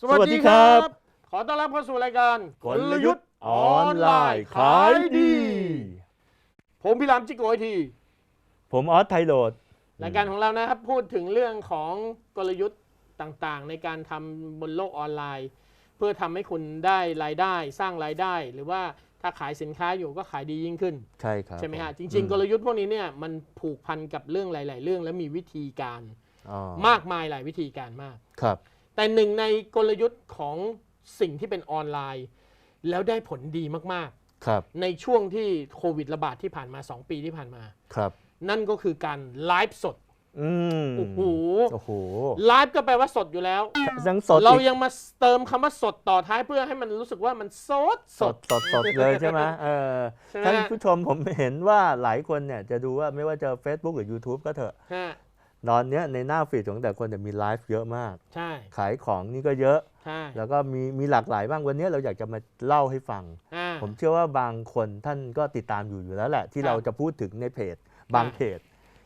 สวัสสวัสดีดีคครัรับบขอต้อนรับเข้าสู่รายการกลยุทธ์ออนไลน์ขายดี ผมพี่รามจิโกไอที ผมออสไทโรดรายการของเรานะครับพูดถึงเรื่องของกลยุทธ์ต่างๆ ในการทำบนโลกออนไลน์ เพื่อทำให้คุณได้รายได้ สร้างรายได้ หรือว่าถ้าขายสินค้าอยู่ก็ขายดียิ่งขึ้น ใช่ครับใช่ไหมฮะผจริง ๆ กลยุทธ์พวกนี้เนี่ยมันผูกพันกับเรื่องหลาย ๆ เรื่องและมีวิธีการอ๋อมากมายหลายวิธีการมากครับ แต่หนึ่งในกลยุทธ์ของสิ่งที่เป็นออนไลน์ แล้วได้ผลดีมากครับๆ ในช่วงที่โควิดระบาดที่ผ่านมา 2 ปีที่ผ่านมา ครับนั่นก็คือการไลฟ์สดอืมโอ้โหโอ้โหไลฟ์ก็แปลว่าสดอยู่แล้ว ยังสดเราอีกยังมาเติมคำว่าสดต่อท้ายเพื่อให้มันรู้สึกว่ามันสดสสด ดสดสดเลยใช่ไหมเออใช่ไหม ท่านผู้ชมผมเห็นว่าหลายคนเนี่ยจะดูว่าไม่ว่าจะ Facebook หรือ YouTube ก็เถอะ ฮะ ตอนเนี้ยในหน้าฟีดของแต่คนจะมีไลฟ์เยอะมาก ใช่ ขายของนี่ก็เยอะ ใช่ แล้วก็มีมีหลากหลายบ้างวันนี้เราอยากจะมาเล่าให้ฟังอ่าผมเชื่อว่าบางคนท่านก็ติดตามอยู่อยู่แล้วแหละ ที่ครับเราจะพูดถึงในเพจ บางครับเพจ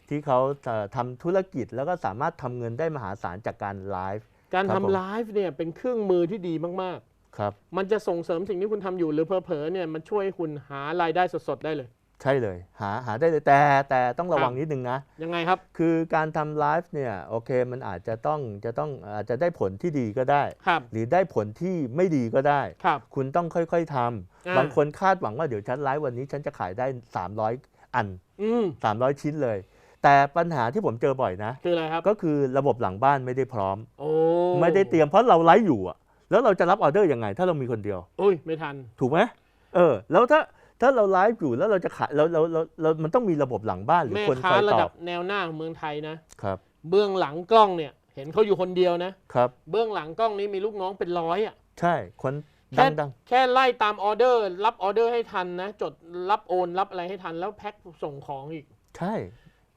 ที่เขาเอ่อทำธุรกิจแล้วก็สามารถทำเงินได้มหาศาลจากการไลฟ์การครับทำผมไลฟ์เนี่ยเป็นเครื่องมือที่ดีมากครับๆมันจะส่งเสริมสิ่งที่คุณทำอยู่หรือเพอๆเนี่ยมันช่วยให้คุณหารายได้สดๆได้เลย ใช่เลยหาหาได้เลยแต่แต่ต้องระวังครับนิดนึงนะ ยังไงครับ คือการทำไลฟ์เนี่ยโอเคมันอาจจะต้องจะต้องอาจจะได้ผลที่ดีก็ได้ ครับ หรือได้ผลที่ไม่ดีก็ได้ ครับ คุณต้องค่อยๆทำอ่าบางคนคาดหวังว่าเดี๋ยวฉันไลฟ์วันนี้ฉันจะขายได้ 300 อันอืม300ชิ้นเลย แต่ปัญหาที่ผมเจอบ่อยนะคืออะไรครับก็คือระบบหลังบ้านไม่ได้พร้อมโอ้ไม่ได้เตรียมเพราะเราไลฟ์อยู่อะแล้วเราจะรับออเดอร์ยังไง ถ้าเรามีคนเดียวอุ้ยไม่ทัน ถูกไหมเออ แล้วถ้า ถ้าเราไลฟ์อยู่แล้วเราจะขายเราเราเราเรามันต้องมีระบบหลังบ้านหรือแม่คนค้าคอยระตอดับบแนวหน้าของเมืองไทยนะ ครับเบื้องหลังกล้องเนี่ย เห็นเขาอยู่คนเดียวนะ ครับ เบื้องหลังกล้องนี้มีลูกน้องเป็นร้อยอะใช่คนแค่ดังดังแค่ไล่ตามออเดอร์ รับออเดอร์ให้ทันนะ จดรับโอนรับอะไรให้ทันแล้วแพ็คส่งของอีกใช่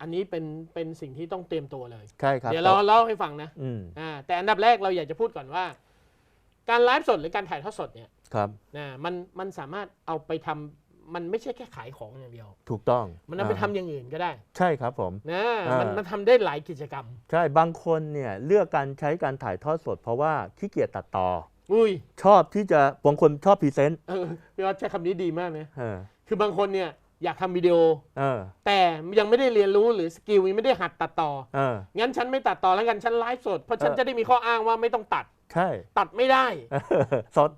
อันนี้เป็นเป็นสิ่งที่ต้องเตรียมตัวเลย ใช่ครับเดี๋ยวเราเล่าให้ฟังนะอืมอ่าแต่อันดับแรกเราอยากจะพูดก่อนว่า การไลฟ์สดหรือการถ่ายทอดสดเนี่ย ครับ นะมันมันสามารถเอาไปทำ มันไม่ใช่แค่ขายของอย่างเดียว ถูกต้องมันเอาไปอ่าทำอย่างอื่นก็ได้ใช่ครับผมนะอ่ามัมันมันทำได้หลายกิจกรรม ใช่บางคนเนี่ยเลือกการใช้การถ่ายทอดสด เพราะว่าขี้เกียจตัดต่ออุ้ยชอบที่จะบางคนชอบพรีเซนต์เออพี่ว่าใช้คำนี้ดีมากนะเออคือบางคนเนี่ยอยากทำวิดีโอเออแต่ยังไม่ได้เรียนรู้หรือสกิลยังไม่ได้หัดตัดต่อเอองั้นฉันไม่ตัดต่อแล้วกันฉันไลฟ์สด เพราะฉันเออจะได้มีข้ออ้างว่าไม่ต้องตัดใช่ตัดไม่ได้เออสด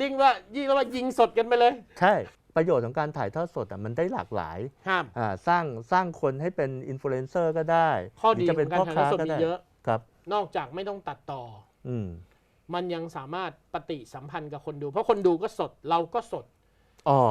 ลิงว่ายิ่งว่ายิงสดกันไปเลย ใช่ ประโยชน์ของการถ่ายทอดสดอะมันได้หลากหลายครับอ่าสร้างสร้างคนให้เป็นอินฟลูเอนเซอร์ก็ได้ข้อหรืดีจะขเป็อนงการพ่อถ่ายทอค้าดสดก็มีได้เยอะ ครับ นอกจากไม่ต้องตัดต่อ อืมมันยังสามารถปฏิสัมพันธ์กับคนดู เพราะคนดูก็สดเราก็สด อ๋อ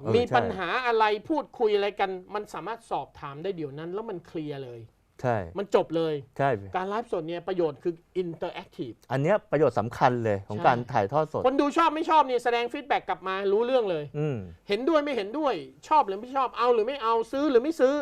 เออมีใช่ปัญหาอะไรพูดคุยอะไรกัน มันสามารถสอบถามได้เดี๋ยวนั้น แล้วมันเคลียร์เลย ใช่มันจบเลย ใช่ การไลฟ์สดเนี่ยประโยชน์คืออินเตอร์แอคทีฟอันเนี้ยประโยชน์สำคัญเลยของใช่การถ่ายทอดสด คนดูชอบไม่ชอบเนี่ยแสดงฟีดแบ็กกลับมารู้เรื่องเลย อืมเห็นด้วยไม่เห็นด้วยชอบหรือไม่ชอบเอาหรือไม่เอาซื้อหรือไม่ซื้อ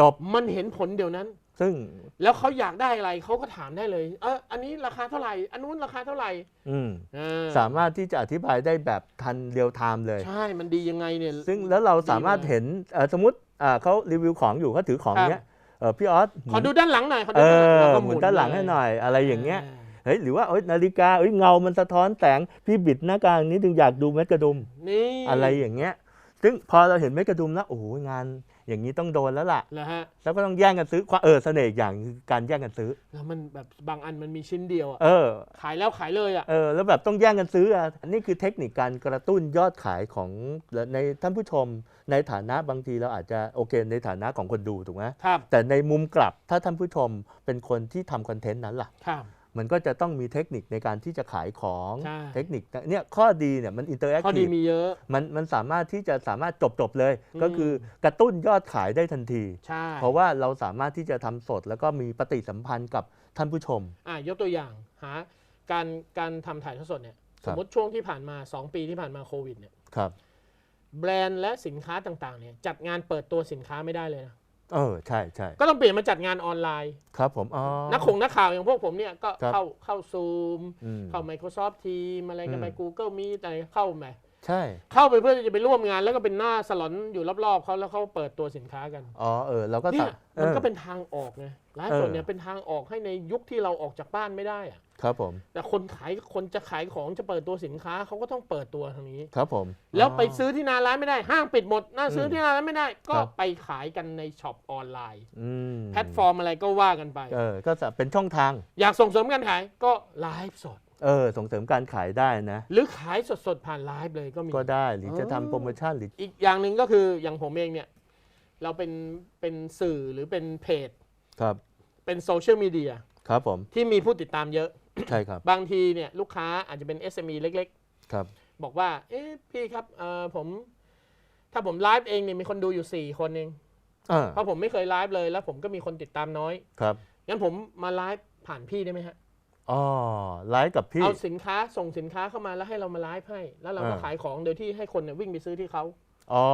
จบมันเห็นผลเดี๋ยวนั้น ซึ่งแล้วเขาอยากได้อะไรเขาก็ถามได้เลย เอออันนี้ราคาเท่าไหร่ อันนู้นราคาเท่าไหร่อืมอ่าสามารถที่จะอธิบายได้แบบทันเรียลไทม์เลย ใช่มันดียังไงเนี่ย ซึ่งแล้วเราสามารถดีเลยเห็นเอ่อสมมติอ่าเขารีวิวของอยู่เขาถือของครับ เนี้ยเออพี่ออสขอดูด้านหลังหน่อยขอเอดูด้านหลังอแล้วก็หมุนด้านหลังให้หน่อยอะไรอย่างเงี้ยาเฮ้ยหรือว่าเอ้ยนาฬิกาเอ้ยเงามันสะท้อนแสงพี่บิดหน้ากลางนี้ถึงอยากดูเม็ดกระดุม นี่อะไรอย่างเงี้ย ซึ่งพอเราเห็นเม็ดกระดุมแล้วโอ้โหงาน อย่างนี้ต้องโดนแล้วล่ะ แล้วฮะแล้วก็ต้องแย่งกันซื้อความเออเสน่ห์อีกอย่างคือการแย่งกันซื้อ แล้วมันแบบบางอันมันมีชิ้นเดียวอะเออขายแล้วขายเลยอะเออแล้วแบบต้องแย่งกันซื้ออะนี่คือเทคนิคการกระตุ้นยอดขายของในท่านผู้ชม ในฐานะบางทีเราอาจจะโอเคในฐานะของคนดูถูกไหมครับแต่ในมุมกลับถ้าท่านผู้ชมเป็นคนที่ทำคอนเทนต์นั้นล่ะครับ มันก็จะต้องมีเทคนิคในการที่จะขายของใช่ เทคนิคเนี่ยข้อดีเนี่ยมันอินเตอร์แอคข้อดีทีฟมีเยอะ มันมันสามารถที่จะสามารถจบจบๆเลย อืม ก็คือกระตุ้นยอดขายได้ทันที ใช่เพราะว่าเราสามารถที่จะทำสด แล้วก็มีปฏิสัมพันธ์กับท่านผู้ชม อะยกตัวอย่างหาการการทำถ่ายทอดสดเนี่ยคสรับ มมติช่วงที่ผ่านมา 2 ปีที่ผ่านมาโควิดเนี่ยครับ แบรนด์และสินค้าต่างๆเนี่ยจัดงานเปิดตัวสินค้าไม่ได้เลยนะ เออใช่ใช่ก็ต้องเปลี่ยนมาจัดงานออนไลน์ ครับผมอ๋อ นักข่งนักข่าวอย่างพวกผมเนี่ยก็ครับเข้าเข้าซูมอืมเข้า Microsoft Teams อะไรกันไป อืม Google Meet อะไรเข้าไปใช่เข้าไปเพื่อจะไปร่วมงานแล้วก็เป็นหน้าสลอนอยู่รอบๆเขาแล้วเขาเปิดตัวสินค้ากันอ๋อเออเราก็เนี่ยทำมันก็ออเป็นทางออกไงไลฟ์เออสดเนี่ยเป็นทางออกให้ในยุคที่เราออกจากบ้านไม่ได้อะ ครับผม แต่คนขายคนจะขายของจะเปิดตัวสินค้าเขาก็ต้องเปิดตัวทางนี้ ครับผม แล้วไปซื้อที่หนาร้านไม่ได้ ห้างปิดหมดหน้าซื้ออมที่หนาร้านไม่ได้ ก็ครับ ไปขายกันในช็อปออนไลน์ อืมแพลตฟอร์มอะไรก็ว่ากันไป เออก็จะเป็นช่องทาง อยากส่งเสริมการขายก็ไลฟ์สด เออ ส่งเสริมการขายได้นะ หรือขายสดๆผ่านไลฟ์เลยก็มี ก็ได้หรือจะเออทำโปรโมชั่นหรือ อีกอย่างหนึ่งก็คืออย่างผมเองเนี่ย เราเป็นเป็นสื่อหรือเป็นเพจ ครับ เป็นโซเชียลมีเดียครับผม ที่มีผู้ติดตามเยอะ ใช่ครับบางทีเนี่ยลูกค้าอาจจะเป็น SME เล็กครับ ๆ บอกว่า เอ๊ะพี่ครับเอ่อผม ถ้าผมไลฟ์เองเนี่ยมีคนดูอยู่ 4 คนเองอ่าเพราะผมไม่เคยไลฟ์เลยแล้วผมก็มีคนติดตามน้อย ครับงั้นผมมาไลฟ์ผ่านพี่ได้ไหมฮะ อ๋อไลฟ์กับพี่ เอาสินค้าส่งสินค้าเข้ามาแล้วให้เรามาไลฟ์ให้ แล้วเราก็อ่า ขายของโดยที่ให้คนเนี่ยวิ่งไปซื้อที่เขาอ๋อ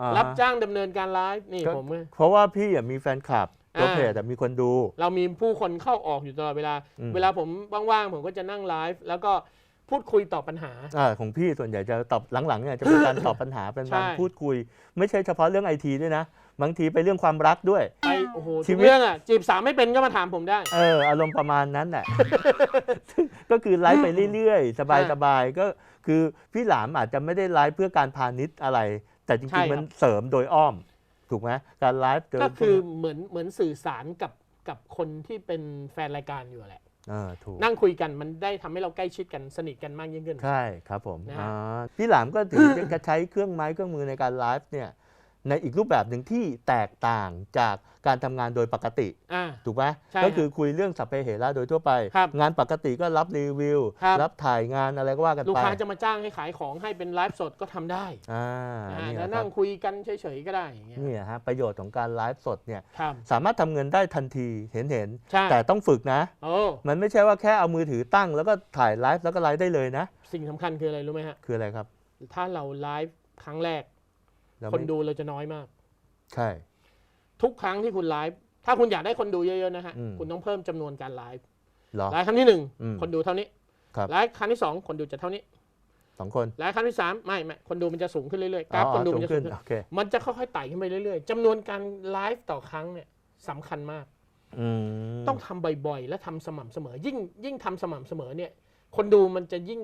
อ่าฮะรับจ้างดำเนินการไลฟ์นี่ก็ผมเนี่ยเพราะว่าพี่อะมีแฟนคลับ ตัวอ่าเพจแต่มีคนดู เรามีผู้คนเข้าออกอยู่ตลอดเวลาอืมเวลาผมว่างๆผมก็จะนั่งไลฟ์แล้วก็พูดคุยตอบปัญหาอ่าของพี่ส่วนใหญ่จะตอบหลังๆเนี่ยจะเป็นการตอบปัญหาเป็นการใช่พูดคุย ไม่ใช่เฉพาะเรื่องไอทีด้วยนะ บางทีไปเรื่องความรักด้วยไปโอ้โหชีทุกวิตเรื่องอะจีบสาวไม่เป็นก็มาถามผมได้ เอออารมณ์ประมาณนั้นแหละซึ่งก็คือไลฟ์ไปเรื่อยๆ สบายๆก็คือพี่หลามอาจจะไม่ได้ไลฟ์เพื่อการพาณิชย์อะไร แต่จใช่ริงครับๆมันเสริมโดยอ้อม ถูกไหมการไลฟ์โดยก็คือเหมือนเหมือนสื่อสารกับกับคนที่เป็นแฟนรายการอยู่แหละเออถูกนั่งคุยกันมันได้ทำให้เราใกล้ชิดกันสนิทกันมากยิ่งขึ้น ใช่ครับผมนะฮะอ่าพี่หลามก็ถือจะใช้เครื่องไม้เครื่องมือในการไลฟ์เนี่ย ในอีกรูปแบบหนึ่งที่แตกต่างจากการทำงานโดยปกติ อ่า ถูกไหมใช่ก็คือคุยเรื่องสัพเพเหระโดยทั่วไป ครับงานปกติก็รับรีวิว ครับ รับถ่ายงานอะไรก็ว่ากันไปลูกค้าจะมาจ้างให้ขายของให้เป็นไลฟ์สดก็ทำได้อ่าอ่านี่แล้วนะคนั่รับงคุยกันเฉยๆก็ได้อย่างเงี้ยนี่ฮะประโยชน์ของการไลฟ์สดเนี่ยครับสามารถทำเงินได้ทันทีเห็นเห็นๆใช่แต่ต้องฝึกนะ โอ้มันไม่ใช่ว่าแค่เอามือถือตั้ง แล้วก็ถ่ายไลฟ์แล้วก็ไลฟ์ได้เลยนะ สิ่งสำคัญคืออะไรรู้ไหมฮะ คืออะไรครับ ถ้าเราไลฟ์ครั้งแรก เราคนไม่ดูเราจะน้อยมาก ใช่ ทุกครั้งที่คุณไลฟ์ถ้าคุณอยากได้คนดูเยอะๆนะฮะอืม คุณต้องเพิ่มจำนวนการไลฟ์เหรอ ไลฟ์ครั้งที่หนึ่งอืมคนดูเท่านี้ครับ ไลฟ์ครั้งที่สองคนดูจะเท่านี้สองคนไลฟ์ครั้งที่สามไม่ไม่คนดูมันจะสูงขึ้นเรื่อยๆกอ๋ราฟอคนดูสูมันงจะขึ้สูนงขึ้น โอเคมันจะค่อยๆไต่ขึ้นไปเรื่อยๆจำนวนการไลฟ์ต่อครั้งเนี่ยสำคัญมาก อืมต้องทำบ่อยๆ และทำสม่ำเสมอ ยิ่งยิ่งทำสม่ำเสมอเนี่ย คนดูมันจะยิ่ง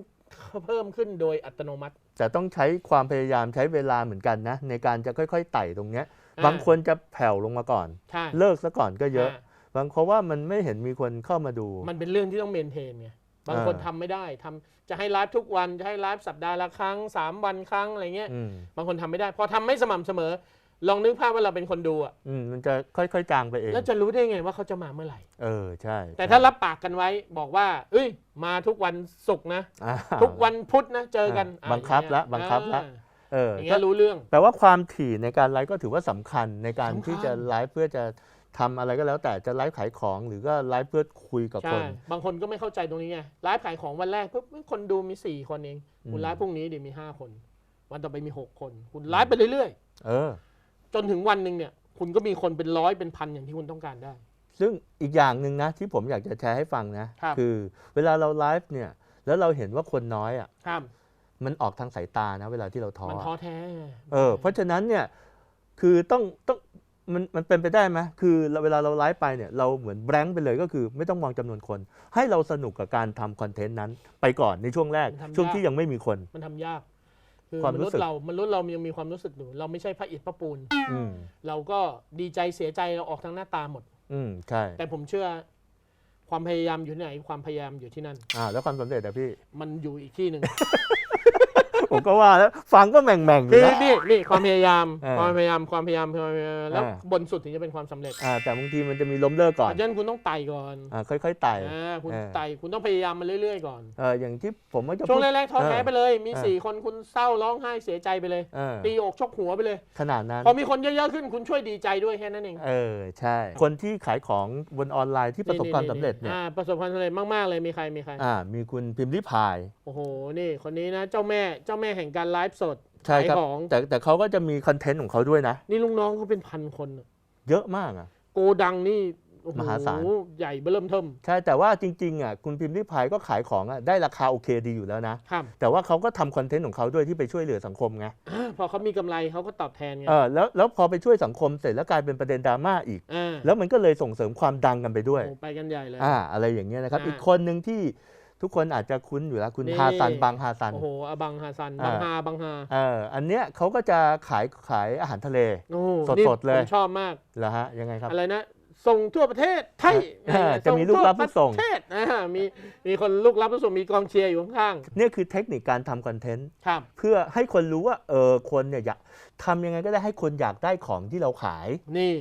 เพิ่มขึ้นโดยอัตโนมัติ แต่ต้องใช้ความพยายามใช้เวลาเหมือนกันนะ ในการจะค่อยๆไต่ตรงเนี้ยอ่าบางคนจะแผ่วลงมาก่อน ใช่ เลิกซะก่อนก็เยอะอ่าบางเพราะว่ามันไม่เห็นมีคนเข้ามาดู มันเป็นเรื่องที่ต้องเมนเทนไงบางคนอ่าทำไม่ได้ทำจะให้ไลฟ์ทุกวันจะให้ไลฟ์สัปดาห์ละครั้ง 3 วันครั้งอะไรเงี้ย อืม บางคนทำไม่ได้ พอทำไม่สม่ำเสมอ ลองนึกภาพว่าเราเป็นคนดูอะอืมมันจะค่อยๆจางไปเองแล้วจะรู้ได้ไงว่าเขาจะมาเมื่อไหร่ เออใช่ แต่ถ้ารับปากกันไว้บอกว่า เอ้ย มาทุกวันศุกร์นะ อ่าทุกวันพุธนะเจอกันอ่าบังคับละอ่าบังคับละ เอออย่างก็เงี้ยรู้เรื่อง แปลว่าความถี่ในการไลฟ์ก็ถือว่าสำคัญในการสำคัญ ที่จะไลฟ์เพื่อจะทำอะไรก็แล้วแต่จะไลฟ์ขายของหรือก็ไลฟ์เพื่อคุยกับคใช่น บางคนก็ไม่เข้าใจตรงนี้ไงไลฟ์ขายของวันแรกปุ๊บคนดูมี4คนเอง คุณอืม ไลฟ์พรุ่งนี้เดี๋ยวมี5คน วันต่อไปมี6คน คุณไลฟ์ไปเรื่อยเออ ๆ จนถึงวันหนึ่งเนี่ย คุณก็มีคนเป็นร้อยเป็นพันอย่างที่คุณต้องการได้ ซึ่งอีกอย่างหนึ่งนะ ที่ผมอยากจะแชร์ให้ฟังนะครับ อเวลาเราไลฟ์เนี่ย แล้วเราเห็นว่าคนน้อยอะครับ มันออกทางสายตานะ เวลาที่เราท้อมันท้อแท้ไงเออเพราะฉะนั้นเนี่ยคือต้องต้องมันมันเป็นไปได้ไหมคือเวลาเราไลฟ์ไปเนี่ยเราเหมือนแบงค์ไปเลยก็คือ ไม่ต้องมองจำนวนคน ให้เราสนุกกับการทำคอนเทนต์นั้น ไปก่อนในช่วงแรกช่วงที่ยังไม่มีคน มันทำยาก คือความมรู้นุษสึกย์เรามนุษย์เรายังมีความรู้สึกอยู่เราไม่ใช่พระอิฐพระปูน อืมเราก็ดีใจเสียใจเราออกทางหน้าตาหมด อืมใช่แต่ผมเชื่อความพยายามอยู่ที่ไหน ความพยายามอยู่ที่นั่น อ่าแล้วความสำเร็จอะพี่ มันอยู่อีกที่หนึ่ง ผมก็ว่าแล้วฟังก็แหม่งแม่งๆอยู่นี่นะ นี่นี่ความพยายามเออความพยายามความพยายามความพยายามแล้วอ่าบนสุดถึงจะเป็นความสำเร็จอ่าแต่บางทีมันจะมีล้มเลิกก่อนเพราะฉะนั้นคุณต้องไต่ก่อนอ่าค่อยๆไต่อ่าคุณเออไต่คุณต้องพยายามมาเรื่อย ๆ ก่อน เอออย่างที่ผมว่าจะช่วงพูด แรกๆท้อแท้เออไปเลย มีเออ สี่คนคุณเศร้าร้องไห้เสียใจไปเลย เออตีอกชกหัวไปเลย ขนาดนั้น พอมีคนเยอะๆขึ้นคุณช่วยดีใจด้วยแค่นั้นเองเออใช่ คนที่ขายของบนออนไลน์ที่ประสบความสำเร็จเนี่ยอ่าประสบความสำเร็จมากๆเลยมีใครมีใครอ่ามีคุณพิมพ์ริพาย โอ้โหนี่คนนี้นะเจ้าแม่เจ้าแม่แห่งการไลฟ์สดใช่ครับขายของ แต่แต่เขาก็จะมีคอนเทนต์ของเขาด้วยนะ นี่ลูกน้องเขาเป็นพันคนน่ะเยอะมากอะ โกดังนี่โอ้โหมหาศาล ใหญ่เบิ่มเทิมใช่แต่ว่าจริงๆอะคุณพิมพ์ริพายก็ขายของอะได้ราคาโอเคดีอยู่แล้วนะ ครับแต่ว่าเขาก็ทำคอนเทนต์ของเขาด้วยที่ไปช่วยเหลือสังคมไงอ่าพอเขามีกำไรเขาก็ตอบแทนไงเออแล้วแล้วพอไปช่วยสังคมเสร็จแล้วกลายเป็นประเด็นดราม่าอีก อ่าแล้วมันก็เลยส่งเสริมความดังกันไปด้วย โอ้ไปกันใหญ่เลย อ่าอะไรอย่างเงี้ยนะครับ อ่า อีกคนหนึ่งที่ ทุกคนอาจจะคุ้นอยู่แล้วคุณนี่ ฮาซันบังฮาซัน โอ้โหอบังฮาซันอ่าบังฮาบังฮาเอออันเนี้ยเขาก็จะขายขายอาหารทะเล โอ้สดนี่สดเลย ผมชอบมาก เหรอฮะยังไงครับ อะไรนะ ส่งทั่วประเทศไทยเออจะมีลูกรับลูกส่ง ทั่วประเทศอ่ามีมีคนลูกรับลูกส่งมีกองเชียร์อยู่ข้างเนี่ยคือเทคนิคการทำคอนเทนต์ๆครับเพื่อให้คนรู้ว่าเออคนเนี่ยอยากทำยังไงก็ได้ให้คนอยากได้ของที่เราขาย นี่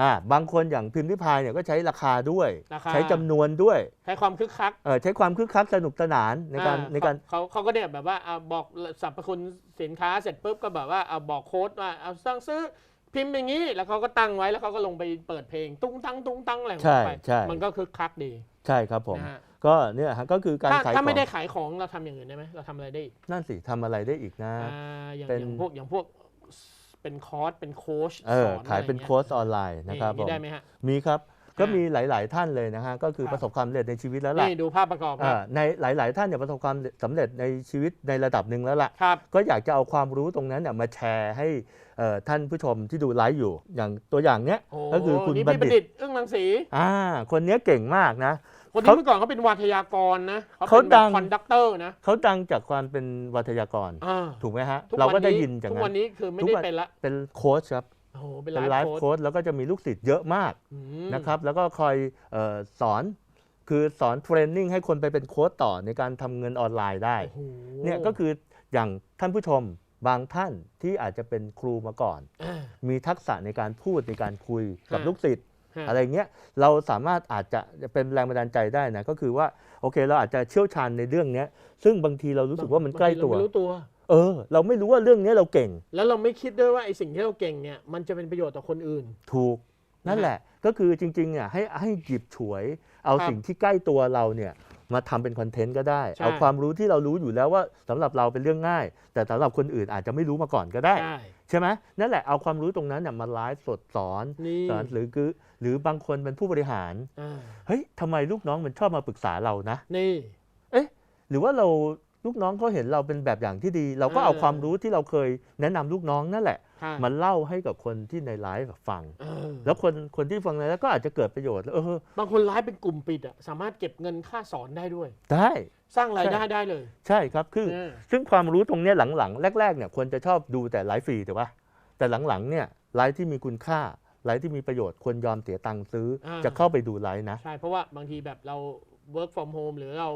อ่าบางคนอย่างพิมพ์ริพายเนี่ยก็ใช้ราคาด้วย ราคา ใช้จำนวนด้วยใช้ความคึกคักเออใช้ความคึกคักสนุกสนานในการอ่ในการ เขาเขาก็เนี่ยแบบว่าเอาบอกสรรพคุณสินค้าเสร็จปุ๊บก็แบบว่าเอาบอกโค้ดว่าเอาสั่งซื้อพิมพ์อย่างนี้แล้วเขาก็ตั้งไว้แล้วเขาก็ลงไปเปิดเพลง ตุ้งตังตุ้งตังอะไรของใช่เขาไปใช่ มันก็คึกคักดีใช่ครับผม นะฮะก็เนี่ยฮะก็คือการถ้าขายขถ้าองไม่ได้ขายของเราทำอย่างอื่นได้ไหมเราทำอะไรได้อีกนั่นสิทำอะไรได้อีกนะ อ่าอย่างเป็น อย่างพวกอย่างพวก เป็นคอร์สเป็นโค้ชเอสออนขายเป็นอะไรงี้โค้ชออนไลน์นะครับผนี่มได้ไหมฮะ มีครับก็อ่ามีมีหลาย ๆ ท่านเลยนะฮะก็คือครับประสบความสำเร็จในชีวิตแล้วล่ะนี่ดูภาพประกอบคอ่ารับ ในหลาย ๆ ท่านเนี่ยประสบความสำเร็จในชีวิตในระดับหนึ่งแล้วล่ะครับ ก็อยากจะเอาความรู้ตรงนั้นเนี่ยมาแชร์ให้เอ่อท่านผู้ชมที่ดูไลฟ์อยู่อย่างตัวอย่างเนี้ยโอ้ก็คือคุณนี่บัณพี่ฑิตบัณฑิตอึ้งรังสีอ่าคนเนี้ยเก่งมากนะ คนเขานี้เมื่อก่อนเขาเป็นวาทยากรนะเขาเป็นดัแบบงคอนดักเตอร์นะเขาดังจากความเป็นวัทยากรอ่าถูกไหมฮะทุกเราวัก็ได้นี้ยินจากทุกนั้วันนนี้คือไม่ทุกได้วันเป็นละเป็นโค้ชครับโอ้โหเป็นเป็นไลไลฟ์ฟ์โค้โค้ชชแล้วก็จะมีลูกศิษย์เยอะมากอืมนะครับ แล้วก็คอยเออสอนคือสอนเทรนนิ่งให้คนไปเป็นโค้ชต่อในการทำเงินออนไลน์ได้โอ้โหเนี่ยก็คืออย่างท่านผู้ชมบางท่านที่อาจจะเป็นครูมาก่อนอ่ามีทักษะในการพูดในการคุยกับฮะลูกศิษย์ฮะ อะไรเงี้ยเราสามารถอาจจะเป็นแรงบันดาลใจได้นะก็คือว่าโอเค เราอาจจะเชี่ยวชาญในเรื่องเนี้ย ซึ่งบางทีเรารู้สึกว่ามันใกล้ตัวบางทีเราไม่รู้ตัว เออ เราไม่รู้ว่าเรื่องเนี้ยเราเก่ง แล้วเราไม่คิดด้วยว่าไอ้สิ่งที่เราเก่งเนี่ยมันจะเป็นประโยชน์ต่อคนอื่น ถูกนั่นแหละก็คือจริงๆอะให้ให้หยิบฉวย เอาครับสิ่งที่ใกล้ตัวเราเนี่ยมาทำเป็นคอนเทนต์ก็ได้ใช่เอาความรู้ที่เรารู้อยู่แล้วว่าสำหรับเราเป็นเรื่องง่าย แต่สำหรับคนอื่นอาจจะไม่รู้มาก่อนก็ได้ ใช่ใช่ไหมนั่นแหละเอาความรู้ตรงนั้นเนี่ยมาไลฟ์สดสอนนี่สอนหรือคือหรือบางคนเป็นผู้บริหารอ่าเฮ้ยทำไมลูกน้องมันชอบมาปรึกษาเรานะนี่หรือว่าเราลูกน้องเขาเห็นเราเป็นแบบอย่างที่ดี เราก็เออเอาความรู้ที่เราเคยแนะนำลูกน้องนั่นแหละค่ะ มาเล่าให้กับคนที่ในไลฟ์ฟังเออแล้วคนคนที่ฟังในไลฟ์ก็อาจจะเกิดประโยชน์เออบางคนไลฟ์เป็นกลุ่มปิดอะสามารถเก็บเงินค่าสอนได้ด้วย ได้สร้างรายได้ใช่ได้เลย ใช่ครับคือเออซึ่งความรู้ตรงเนี้ยหลังๆ แรกๆเนี่ยคนจะชอบดูแต่ไลฟ์ฟรีถูกปะแต่หลังๆเนี่ยไลฟ์ที่มีคุณค่าไลฟ์ที่มีประโยชน์คนยอมเสียตังค์ซื้ออาจะเข้าไปดูไลฟ์นะใช่เพราะว่าบางทีแบบเรา work from home หรือเรา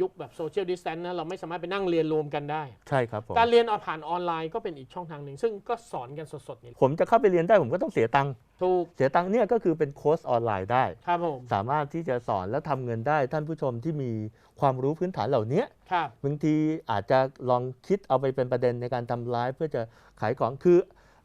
ยุคแบบ social distance นะเราไม่สามารถไปนั่งเรียนรวมกันได้ ใช่ครับผมการเรียนออนผ่านออนไลน์ก็เป็นอีกช่องทางหนึ่ง ซึ่งก็สอนกันสดๆนี่ผมจะเข้าไปเรียนได้ผมก็ต้องเสียตังค์ถูก เสียตังค์เนี่ยก็คือเป็นโค้ชออนไลน์ได้ ครับผมสามารถที่จะสอนและทำเงินได้ ท่านผู้ชมที่มีความรู้พื้นฐานเหล่านี้ครับ บางทีอาจจะลองคิดเอาไปเป็นประเด็นในการทำไลฟ์เพื่อจะขายของคือ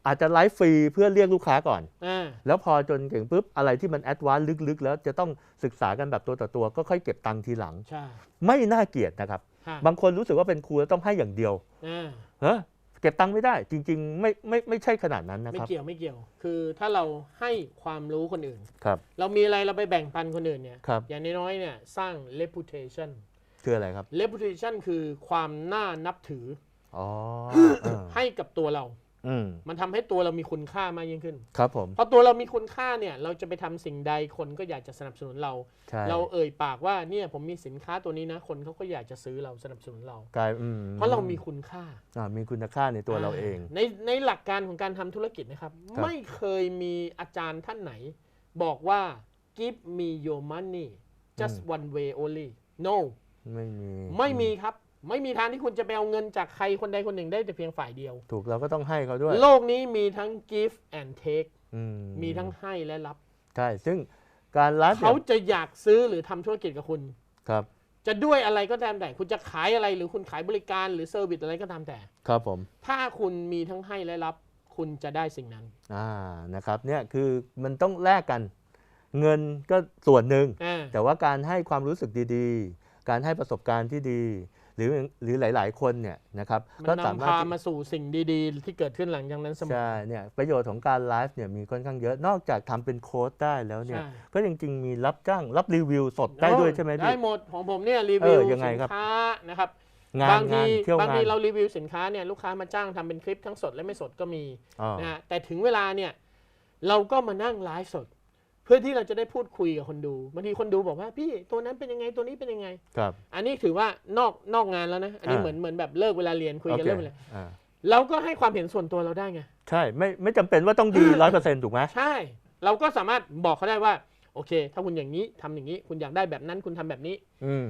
อาจจะไลฟ์ฟรีเพื่อเรียกลูกค้าก่อน อ่า แล้วพอจนเก่งปุ๊บอะไรที่มันแอดวานซ์ลึกๆ แล้วจะต้องศึกษากันแบบตัวต่อตัว ก็ค่อยเก็บตังค์ทีหลัง ใช่ไม่น่าเกลียดนะครับ ฮะบางคนรู้สึกว่าเป็นครูแล้วต้องให้อย่างเดียวอ่า เฮ้ยเก็บตังค์ไม่ได้ จริง ๆ ไม่ไม่ไม่ใช่ขนาดนั้นนะไม่ครับเกี่ยวไม่เกี่ยว คือถ้าเราให้ความรู้คนอื่น ครับเรามีอะไรเราไปแบ่งปันคนอื่นเนี่ย ครับอย่างน้อยๆเนี่ยสร้าง reputation คืออะไรครับ reputation คือความน่านับถืออ๋อเออให้กับตัวเรา ออืมมันทำให้ตัวเรามีคุณค่ามากยิ่งขึ้น ครับผมพอตัวเรามีคุณค่าเนี่ย เราจะไปทำสิ่งใดคนก็อยากจะสนับสนุนเรา ใช่เราเอ่ยปากว่าเนี่ยผมมีสินค้าตัวนี้นะ คนเขาก็อยากจะซื้อเราสนับสนุนเรา กลายอืมเพราะเรามีคุณค่าอ่ามีคุณค่าในตัวเราเอง ในในหลักการของการทำธุรกิจนะครับ ครับ ไม่เคยมีอาจารย์ท่านไหน บอกว่า give me your money just one way only no ไม่มี ไม่มีครับ ไม่มีทางที่คุณจะไปเอาเงินจากใครคนใดคนหนึ่งได้แต่เพียงฝ่ายเดียว ถูกเราก็ต้องให้เขาด้วย โลกนี้มีทั้ง give and take อืมีทั้งให้และรับ ใช่ ซึ่งการไลฟ์เขานี่ยจะอยากซื้อหรือทำธุรกิจกับคุณ ครับ จะด้วยอะไรก็ตามแต่ คุณจะขายอะไรหรือคุณขายบริการหรือเซอร์วิสอะไรก็ตามแต่ ครับผม ถ้าคุณมีทั้งให้และรับ คุณจะได้สิ่งนั้น อ่า นะครับ เนี่ยคือมันต้องแลกกัน เงินก็ส่วนหนึ่งอ่าแต่ว่าการให้ความรู้สึกดีๆ การให้ประสบการณ์ที่ดี หรือหรือหลาย ๆ คนเนี่ยนะครับมันก็สานำมารถพาที่มาสู่สิ่งดีๆ ที่เกิดขึ้นหลังจากนั้นเสมอใช่เนี่ยประโยชน์ของการไลฟ์เนี่ยมีค่อนข้างเยอะนอกจากทำเป็นโค้ดได้แล้วเนี่ยใช่ก็ยังจริง ๆ มีรับจ้างรับรีวิวสดได้ด้วยใช่ไหมได้พี่หมดของผมเนี่ยรีวิวเออยังไงสินครับค้านะครับงานบางทีงานเที่ยวบางงาทีนเรารีวิวสินค้าเนี่ยลูกค้ามาจ้างทำเป็นคลิปทั้งสดและไม่สดก็มีอ๋อนะฮะแต่ถึงเวลาเนี่ยเราก็มานั่งไลฟ์สด เพื่อที่เราจะได้พูดคุยกับคนดูบางทีคนดูบอกว่าพี่ตัวนั้นเป็นยังไงตัวนี้เป็นยังไง ครับ อันนี้ถือว่านอกนอกงานแล้วนะ อันนี้อ่า เหมือนเหมือนแบบเลิกเวลาเรียนคุยกันโอเรื่องอะไรอ่าเราก็ให้ความเห็นส่วนตัวเราได้ไง ใช่ไม่ไม่จำเป็นว่าต้องดีร้อยเปอร์เซ็นต์ถูกไหมใช่ เราก็สามารถบอกเขาได้ว่า โอเค ถ้าคุณอย่างนี้ทำอย่างนี้ คุณอยากได้แบบนั้นคุณทำแบบนี้ อืม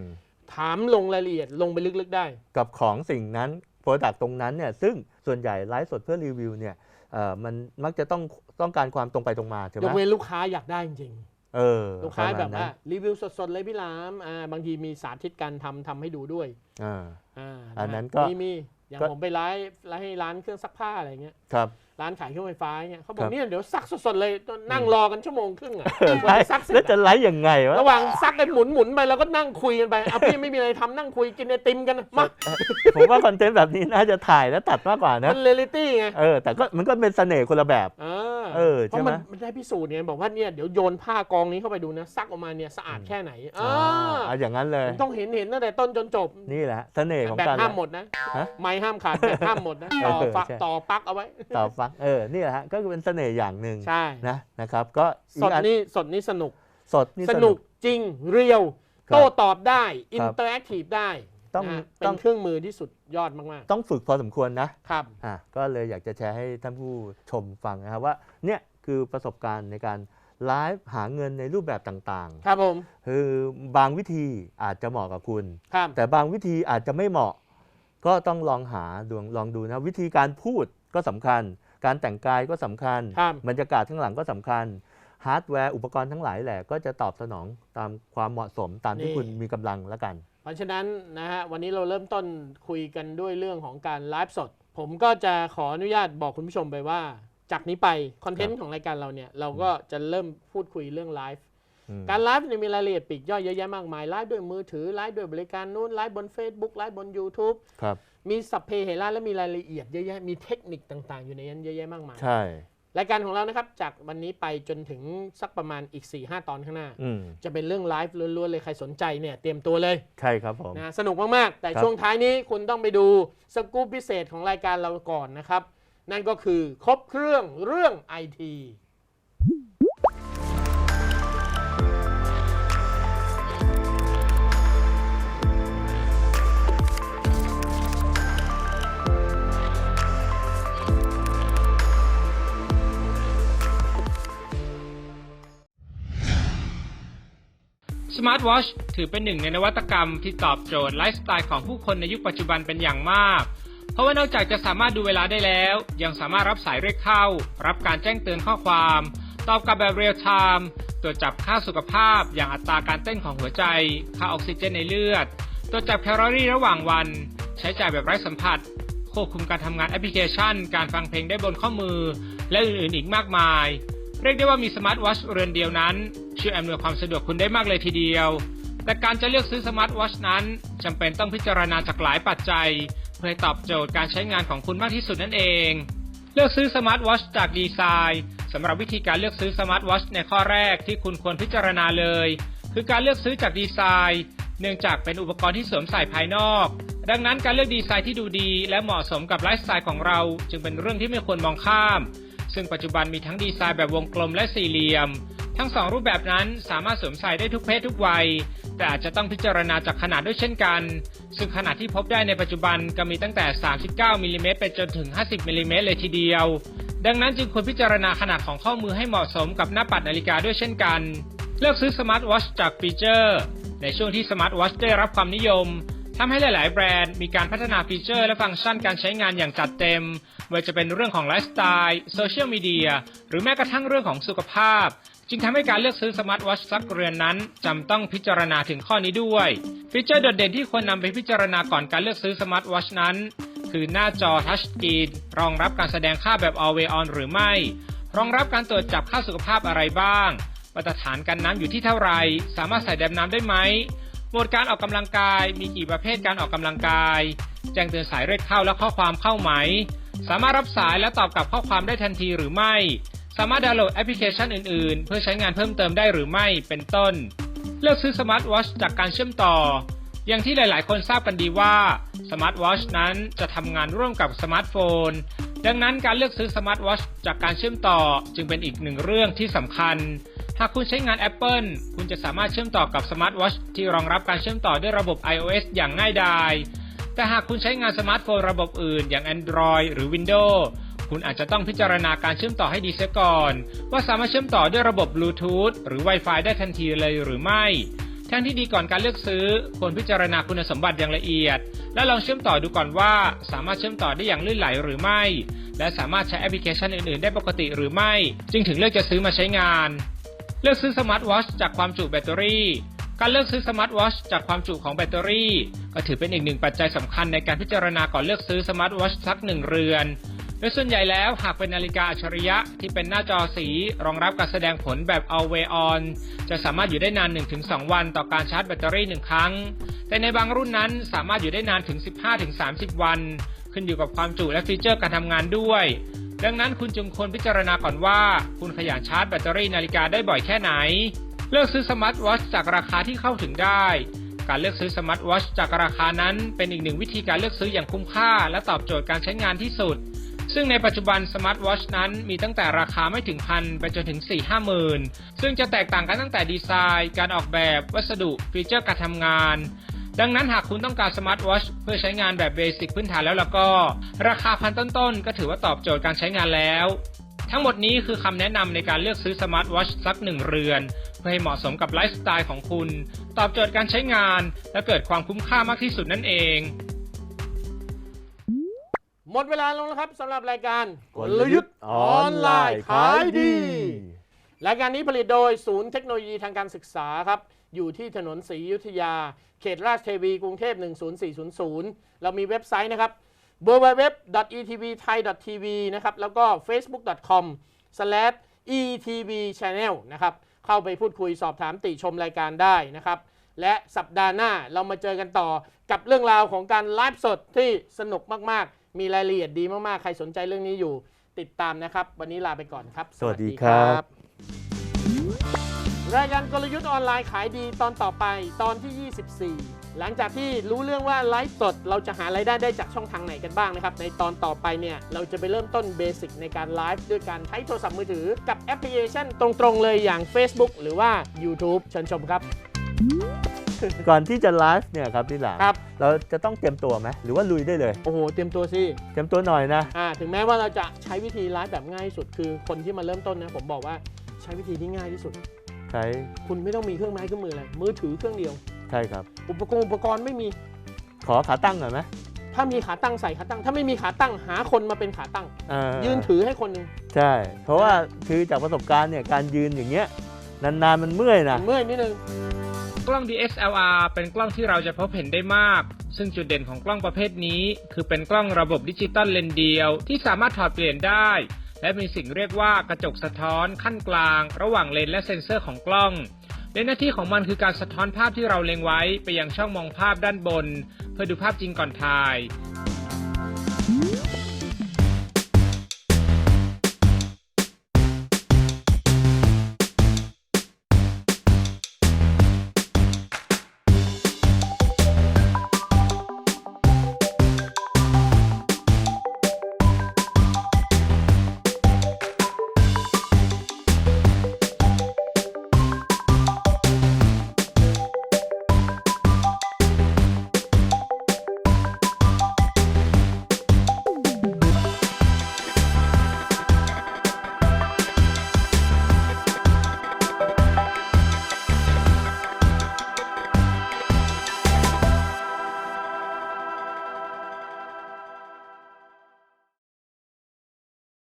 ถามลงรายละเอียดลงไปลึกๆได้ กับของสิ่งนั้นโปรดักตรงนั้นเนี่ยซึ่งส่วนใหญ่ไลฟ์สดเพื่อรีวิวเนี่ย เอ่อมันมักจะต้องต้องการความตรงไปตรงมาใช่ไหยมกเว้นลูกค้าอยากได้จริงเออๆลูกค้าประมณแบบว่านั้นรีวิวสดๆเลยพี่หลามอ่าบางทีมีสาธิตการทำทำให้ดูด้วยอ่า อ่าอันนั้นะฮะก็มีมีอย่างก็ ผมไปไลฟ์ไลฟ์ให้ร้านเครื่องซักผ้าอะไรเงี้ย ครับ ร้านขายเครื่องไฟฟ้าเงี้ยเขาบอครักบเนี่ยเดี๋ยวซักสดๆเลยนั่งรอกันชั่วโมงครึ่งอะเออกว่าไลจะฟ์ซักเสร็แล้วจจะอะไลฟ์ยังไงวะ ระหว่างซักกันหมุนหมุนๆไปแล้วก็นั่งคุยกันไปเอาพี่ไม่มีอะไรทำนั่งคุยกินไอติมกันมาผมว่าคอนเทนต์แบบนี้น่าจะถ่ายแล้วตัดมากกว่านะ มันเรียลิตี้ไงเออ แต่ก็มันก็เป็นเสน่ห์คนละแบบอ่าเออเพราะใช่ไหม มันมันได้พิสูจน์ไงบอกว่าเนี่ยเดี๋ยวโยนผ้ากองนี้เข้าไปดูนะซักออกมาเนี่ยสะอาดแค่ไหนอ่าเอาอย่างนั้นเลยผมต้องเห็นเห็นตั้งแต่ต้นจนจบ นี่แหละเสน่ห์ของแบบการ ห้ามหมดนะ ฮะไม่ห้ามขาดแบบห้ามหมดนะ ต่อเออฟักใช่ ต่อปลั๊กเอาไว้ ต่อฟังเออนี่แหละฮะก็คือเป็นเสน่ห์อย่างหนึ่งใช่นะนะครับ ก็อีสกดอันนี่สดนี่สนุกสดนี่สนุกจริงเรียวครับโต้ตอบได้คอิรันบเตอร์แอคทีฟได้ต้องนะฮะต้เป็องนเครื่องมือที่สุดยอดมากต้องฝึกพอสมควรนะๆครับอะก็เลยอยากจะแชร์ให้ท่านผู้ชมฟังนะครับว่าเนี่ยคือประสบการณ์ในการไลฟ์หาเงินในรูปแบบต่างครับผมๆคือบางวิธีอาจจะเหมาะกับคุณครับแต่บางวิธีอาจจะไม่เหมาะ ก็ต้องลองหาดวงลองดูนะ วิธีการพูดก็สำคัญ การแต่งกายก็สำคัญ ครับ บรรยากาศข้างหลังก็สำคัญ ฮาร์ดแวร์อุปกรณ์ทั้งหลายแหละก็จะตอบสนองตามความเหมาะสมตามที่คุณมีกำลังแล้วกัน เพราะฉะนั้นนะฮะวันนี้เราเริ่มต้นคุยกันด้วยเรื่องของการไลฟ์สด ผมก็จะขออนุญาตบอกคุณผู้ชมไปว่า จากนี้ไปคอนเทนต์ของรายการเราเนี่ยเราก็จะเริ่มพูดคุยเรื่องไลฟ์อืม การไลฟ์เนี่ยมีรายละเอียดปลีกย่อยเยอะแยะมากมายไลฟ์ด้วยมือถือไลฟ์ด้วยบริการนู้นไลฟ์บน Facebook ไลฟ์บน YouTube ครับ มีสัพเพเหระและมีรายละเอียดเยอะแยะมีเทคนิคต่าง ๆ อยู่ในนั้นเยอะแยะมากมายใช่ รายการของเรานะครับจากวันนี้ไปจนถึงสักประมาณอีก4-5ตอนข้างหน้า อืม จะเป็นเรื่องไลฟ์ล้วนๆเลยใครสนใจเนี่ยเตรียมตัวเลยใช่ครับผม นะสนุกมากๆ แต่ครับ ช่วงท้ายนี้คุณต้องไปดูสกู๊ปพิเศษของรายการเราก่อนนะครับ นั่นก็คือครบเครื่องเรื่องไอที สมาร์ทวอชถือเป็นหนึ่งในนวัตกรรมที่ตอบโจทย์ไลฟ์สไตล์ของผู้คนในยุคปัจจุบันเป็นอย่างมาก เพราะว่านอกจากจะสามารถดูเวลาได้แล้ว ยังสามารถรับสายเรียกเข้า รับการแจ้งเตือนข้อความ ตอบกลับแบบเรียลไทม์ตรวจจับค่าสุขภาพ อย่างอัตราการเต้นของหัวใจ ค่าออกซิเจนในเลือด ตรวจจับแคลอรี่ระหว่างวัน ใช้จ่ายแบบไร้สัมผัส ควบคุมการทำงานแอปพลิเคชัน การฟังเพลงได้บนข้อมือ และอื่นๆอีกมากมาย เรียกได้ว่ามีสมาร์ทวอชเรือนเดียวนั้นช่วยอำนวยความสะดวกคุณได้มากเลยทีเดียว แต่การจะเลือกซื้อสมาร์ทวอชนั้นจำเป็นต้องพิจารณาจากหลายปัจจัย เพื่อตอบโจทย์การใช้งานของคุณมากที่สุดนั่นเอง เลือกซื้อสมาร์ทวอชจากดีไซน์สำหรับวิธีการเลือกซื้อสมาร์ทวอชในข้อแรกที่คุณควรพิจารณาเลย คือการเลือกซื้อจากดีไซน์เนื่องจากเป็นอุปกรณ์ที่สวมใส่ภายนอก ดังนั้นการเลือกดีไซน์ที่ดูดี และเหมาะสมกับไลฟ์สไตล์ของเรา จึงเป็นเรื่องที่ไม่ควรมองข้าม ซึ่งปัจจุบันมีทั้งดีไซน์แบบวงกลมและสี่เหลี่ยม ทั้งสองรูปแบบนั้นสามารถสวมใส่ได้ทุกเพศทุกวัย แต่อาจจะต้องพิจารณาจากขนาดด้วยเช่นกัน ซึ่งขนาดที่พบได้ในปัจจุบันก็มีตั้งแต่ 39มิลลิเมตรไปจนถึง 50มิลลิเมตรเลยทีเดียว ดังนั้นจึงควรพิจารณาขนาดของข้อมือให้เหมาะสมกับหน้าปัดนาฬิกาด้วยเช่นกัน เลือกซื้อสมาร์ทวอชจากฟีเจอร์ในช่วงที่สมาร์ทวอชได้รับความนิยม ทำให้หลาย ๆ แบรนด์มีการพัฒนาฟีเจอร์และฟังก์ชันการใช้งานอย่างจัดเต็มไม่ว่าจะเป็นเรื่องของไลฟ์สไตล์โซเชียลมีเดียหรือแม้กระทั่งเรื่องของสุขภาพ จึงทำให้การเลือกซื้อสมาร์ทวอชสักเรือนนั้นจำต้องพิจารณาถึงข้อนี้ด้วย ฟีเจอร์โดดเด่นที่ควรนำไปพิจารณาก่อนการเลือกซื้อสมาร์ทวอชนั้น คือหน้าจอทัชสกรีนรองรับการแสดงค่าแบบ Always On หรือไม่ รองรับการตรวจจับค่าสุขภาพอะไรบ้างมาตรฐานการน้ำอยู่ที่เท่าไหร่สามารถใส่แดมน้ำได้ไหม โหมดการออกกำลังกายมีกี่ประเภทการออกกำลังกาย แจ้งเตือนสายเรียกเข้าและข้อความเข้าไหม สามารถรับสายและตอบกลับข้อความได้ทันทีหรือไม่ สามารถดาวน์โหลดแอปพลิเคชันอื่น ๆ เพื่อใช้งานเพิ่มเติมได้หรือไม่เป็นต้น เลือกซื้อสมาร์ทวอชจากการเชื่อมต่อ อย่างที่หลาย ๆ คนทราบกันดีว่าสมาร์ทวอชนั้นจะทำงานร่วมกับสมาร์ทโฟน ดังนั้นการเลือกซื้อสมาร์ทวอชจากการเชื่อมต่อจึงเป็นอีกหนึ่งเรื่องที่สำคัญ หากคุณใช้งาน Apple คุณจะสามารถเชื่อมต่อกับสมาร์ทวอชที่รองรับการเชื่อมต่อด้วยระบบ iOS อย่างง่ายดาย แต่หากคุณใช้งานสมาร์ทโฟนระบบอื่น อย่าง Android หรือ Windows คุณอาจจะต้องพิจารณาการเชื่อมต่อให้ดีเสียก่อน ว่าสามารถเชื่อมต่อด้วยระบบ Bluetooth หรือ Wi-Fi ได้ทันทีเลยหรือไม่ทางที่ดีก่อนการเลือกซื้อควรพิจารณาคุณสมบัติอย่างละเอียด และลองเชื่อมต่อดูก่อนว่า สามารถเชื่อมต่อได้อย่างลื่นไหลหรือไม่ และสามารถใช้แอปพลิเคชันอื่นๆ ได้ปกติหรือไม่ จึงถึงเลือกจะซื้อมาใช้งาน เลือกซื้อสมาร์ทวอชจากความจุแบตเตอรี่ การเลือกซื้อสมาร์ทวอชจากความจุของแบตเตอรี่ ก็ถือเป็นอีกหนึ่งปัจจัยสำคัญในการพิจารณาก่อนเลือกซื้อสมาร์ทวอชสักหนึ่งเรือน โดยส่วนใหญ่แล้วหากเป็นนาฬิกาอัจฉริยะที่เป็นหน้าจอสี รองรับการแสดงผลแบบ Always On จะสามารถอยู่ได้นาน 1-2 วันต่อการชาร์จแบตเตอรี่หนึ่งครั้ง แต่ในบางรุ่นนั้นสามารถอยู่ได้นานถึง 15-30 วัน ขึ้นอยู่กับความจุและฟีเจอร์การทำงานด้วย ดังนั้นคุณจึงควรพิจารณาก่อนว่า คุณขยันชาร์จแบตเตอรี่นาฬิกาได้บ่อยแค่ไหน เลือกซื้อสมาร์ทวอชจากราคาที่เข้าถึงได้ การเลือกซื้อสมาร์ทวอชจากราคานั้นเป็นอีกหนึ่งวิธีการเลือกซื้ออย่างคุ้มค่า และตอบโจทย์การใช้งานที่สุด ซึ่งในปัจจุบันสมาร์ทวอชนั้นมีตั้งแต่ราคาไม่ถึงพันไปจนถึง 4 5หมื่นซึ่งจะแตกต่างกันตั้งแต่ดีไซน์ การออกแบบ วัสดุ ฟีเจอร์การทำงาน ดังนั้นหากคุณต้องการสมาร์ทวอชเพื่อใช้งานแบบเบสิกพื้นฐานแล้วล่ะก็ ราคาพันต้นๆ ก็ถือว่าตอบโจทย์การใช้งานแล้ว ทั้งหมดนี้คือคำแนะนำในการเลือกซื้อสมาร์ทวอชสักหนึ่งเรือน เพื่อให้เหมาะสมกับไลฟ์สไตล์ของคุณ ตอบโจทย์การใช้งาน และเกิดความคุ้มค่ามากที่สุดนั่นเองหมดเวลาลงแล้วครับสำหรับรายการกลยุทธ์ออนไลน์ขายดี รายการนี้ผลิตโดยศูนย์เทคโนโลยีทางการศึกษาครับ อยู่ที่ถนนศรีอยุธยา ขตราชเทวีกรุงเทพ 10400 เรามีเว็บไซต์นะครับ www.etvthai.tv นะครับ แล้วก็ facebook.com/etvchannel นะครับ เข้าไปพูดคุยสอบถามติชมรายการได้นะครับ และสัปดาห์หน้าเรามาเจอกันต่อกับเรื่องราวของการไลฟ์สดที่สนุกมาก ๆ มีรายละเอียดดีมาก ๆ ใครสนใจเรื่องนี้อยู่ ติดตามนะครับ วันนี้ลาไปก่อนครับ สวัสดีครับ รายการกลยุทธ์ออนไลน์ขายดีตอนต่อไปตอนที่ 24 หลังจากที่รู้เรื่องว่าไลฟ์สดเราจะหารายได้ได้จากช่องทางไหนกันบ้างนะครับ ในตอนต่อไปเนี่ยเราจะไปเริ่มต้นเบสิกในการไลฟ์ด้วยการใช้โทรศัพท์มือถือกับแอปพลิเคชันตรงๆเลยอย่าง Facebook หรือว่า YouTube เชิญชมครับ ก่อนที่จะไลฟ์เนี่ยครับพี่หลามครับ เราจะต้องเตรียมตัวไหมหรือว่าลุยได้เลย โอ้โห เตรียมตัวสิ เตรียมตัวหน่อยนะ อ่าถึงแม้ว่าเราจะใช้วิธีไลฟ์แบบง่ายที่สุดคือคนที่มาเริ่มต้นนะผมบอกว่าใช้วิธีที่ง่ายที่สุด ใช้คุณไม่ต้องมีเครื่องไม้เครื่องมืออะไรมือถือเครื่องเดียว ใช่ครับ อุปกรณ์อุปกรณ์ไม่มี ขอขาตั้งหน่อยไหมถ้ามีขาตั้งใส่ขาตั้ง ถ้าไม่มีขาตั้งหาคนมาเป็นขาตั้ง เออยืนถือให้คนหนึ่งใช่ เพราะว่าคือจากประสบการณ์เนี่ยการยืนอย่างเงี้ยนานๆมันเมื่อยนะ เมื่อยนิดนึง กล้อง DSLR เป็นกล้องที่เราจะพบเห็นได้มาก ซึ่งจุดเด่นของกล้องประเภทนี้ คือเป็นกล้องระบบดิจิตอลเลนส์เดียว ที่สามารถถอดเปลี่ยนได้ และมีสิ่งเรียกว่ากระจกสะท้อนขั้นกลาง ระหว่างเลนส์และเซ็นเซอร์ของกล้องในหน้าที่ของมันคือการสะท้อนภาพที่เราเล็งไว้ไปยังช่องมองภาพด้านบน เพื่อดูภาพจริงก่อนถ่าย